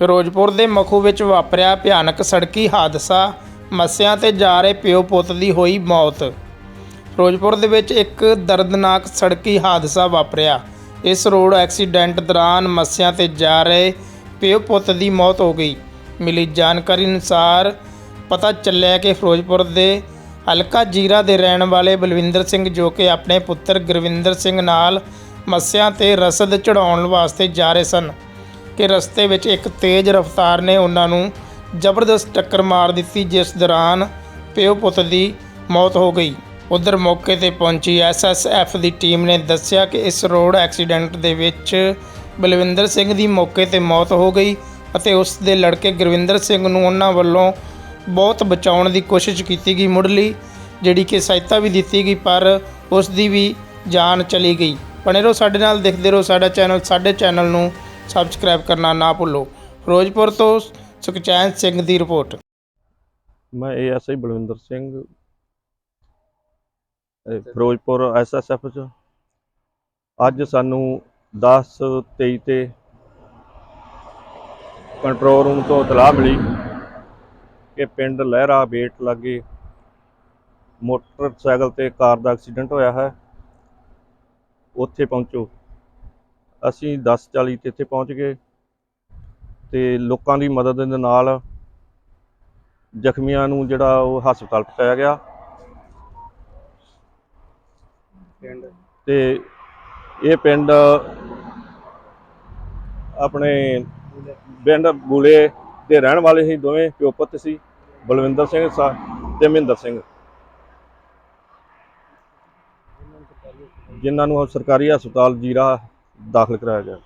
ਫਿਰੋਜ਼ਪੁਰ ਦੇ ਮਖੂ ਵਿੱਚ ਵਾਪਰਿਆ ਭਿਆਨਕ ਸੜਕੀ ਹਾਦਸਾ, ਮੱਸਿਆਂ ਤੇ ਜਾ ਰਹੇ ਪਿਓ ਪੁੱਤ ਦੀ ਹੋਈ ਮੌਤ। ਫਿਰੋਜ਼ਪੁਰ ਦੇ ਵਿੱਚ ਇੱਕ ਦਰਦਨਾਕ ਸੜਕੀ ਹਾਦਸਾ ਵਾਪਰਿਆ। ਇਸ ਰੋਡ ਐਕਸੀਡੈਂਟ ਦੌਰਾਨ ਮੱਸਿਆਂ ਤੇ ਜਾ ਰਹੇ ਪਿਓ ਪੁੱਤ ਦੀ ਮੌਤ ਹੋ ਗਈ। ਮਿਲੀ ਜਾਣਕਾਰੀ ਅਨੁਸਾਰ ਪਤਾ ਚੱਲਿਆ ਕਿ ਫਿਰੋਜ਼ਪੁਰ ਦੇ ਹਲਕਾ ਜੀਰਾ ਦੇ ਰਹਿਣ ਵਾਲੇ ਬਲਵਿੰਦਰ ਸਿੰਘ ਜੋ ਕਿ ਆਪਣੇ ਪੁੱਤਰ ਗੁਰਵਿੰਦਰ ਸਿੰਘ ਨਾਲ ਮੱਸਿਆਂ ਤੇ ਰਸਦ ਚੜਾਉਣ ਵਾਸਤੇ ਜਾ ਰਹੇ ਸਨ। ਕਿ ਰਸਤੇ ਵਿੱਚ ਇੱਕ ਤੇਜ਼ ਰਫ਼ਤਾਰ ਨੇ ਉਹਨਾਂ ਨੂੰ ਜ਼ਬਰਦਸਤ ਟੱਕਰ ਮਾਰ ਦਿੱਤੀ, ਜਿਸ ਦੌਰਾਨ ਪਿਓ ਪੁੱਤ ਦੀ ਮੌਤ ਹੋ ਗਈ। ਉਧਰ ਮੌਕੇ ਤੇ ਪਹੁੰਚੀ ਐਸਐਸਐਫ ਦੀ ਟੀਮ ਨੇ ਦੱਸਿਆ ਕਿ ਇਸ ਰੋਡ ਐਕਸੀਡੈਂਟ ਦੇ ਵਿੱਚ ਬਲਵਿੰਦਰ ਸਿੰਘ ਦੀ ਮੌਕੇ ਤੇ ਮੌਤ ਹੋ ਗਈ ਅਤੇ ਉਸ ਦੇ ਲੜਕੇ ਗੁਰਵਿੰਦਰ ਸਿੰਘ ਨੂੰ ਉਹਨਾਂ ਵੱਲੋਂ ਬਹੁਤ ਬਚਾਉਣ ਦੀ ਕੋਸ਼ਿਸ਼ ਕੀਤੀ ਗਈ ਮੁੱਢਲੀ, ਜਿਹੜੀ ਕਿ ਸਹਾਇਤਾ ਵੀ ਦਿੱਤੀ ਗਈ, ਪਰ ਉਸ ਦੀ ਵੀ ਜਾਨ ਚਲੀ ਗਈ। ਬਣੇ ਰਹੋ ਸਾਡੇ ਨਾਲ, ਦੇਖਦੇ ਰਹੋ ਸਾਡਾ ਚੈਨਲ, ਸਾਡੇ ਚੈਨਲ ਨੂੰ ਸਬਸਕ੍ਰਾਈਬ ਕਰਨਾ ਨਾ ਭੁੱਲੋ। ਫਿਰੋਜ਼ਪੁਰ ਤੋਂ ਸੁਖਚੈਨ ਸਿੰਘ ਦੀ ਰਿਪੋਰਟ। ਮੈਂ ਏਐਸਆਈ ਬਲਵਿੰਦਰ ਸਿੰਘ। ਇਹ ਫਿਰੋਜ਼ਪੁਰ ਐਸਐਸਐਫ ਚ। ਅੱਜ ਸਾਨੂੰ 10 23 ਤੇ ਕੰਟਰੋਲ ਰੂਮ ਤੋਂ ਇਤਲਾਹ ਮਿਲੀ ਕਿ ਪਿੰਡ ਲਹਿਰਾ ਬੇਟ ਲਾਗੇ ਮੋਟਰਸਾਈਕਲ ਤੇ ਕਾਰ ਦਾ ਐਕਸੀਡੈਂਟ ਹੋਇਆ ਹੈ। ਉੱਥੇ ਪਹੁੰਚੋ। ਅਸੀਂ 10:40 ਤੇ ਇੱਥੇ ਪਹੁੰਚ ਗਏ ਤੇ ਲੋਕਾਂ ਦੀ ਮਦਦ ਦੇ ਨਾਲ ਜ਼ਖਮੀਆਂ ਨੂੰ ਜਿਹੜਾ ਉਹ ਹਸਪਤਾਲ ਪਹੁੰਚਾਇਆ ਗਿਆ। ਤੇ ਇਹ ਪਿੰਡ ਆਪਣੇ ਪਿੰਡ ਬੂਲੇ ਦੇ ਰਹਿਣ ਵਾਲੇ ਸੀ ਦੋਵੇਂ ਪਿਓ ਪੁੱਤ ਸੀ ਬਲਵਿੰਦਰ ਸਿੰਘ ਤੇ ਮਹਿੰਦਰ ਸਿੰਘ। ਜਿਨ੍ਹਾਂ ਨੂੰ ਸਰਕਾਰੀ ਹਸਪਤਾਲ ਜੀਰਾ ਦਾਖਲ ਕਰਾਇਆ ਗਿਆ।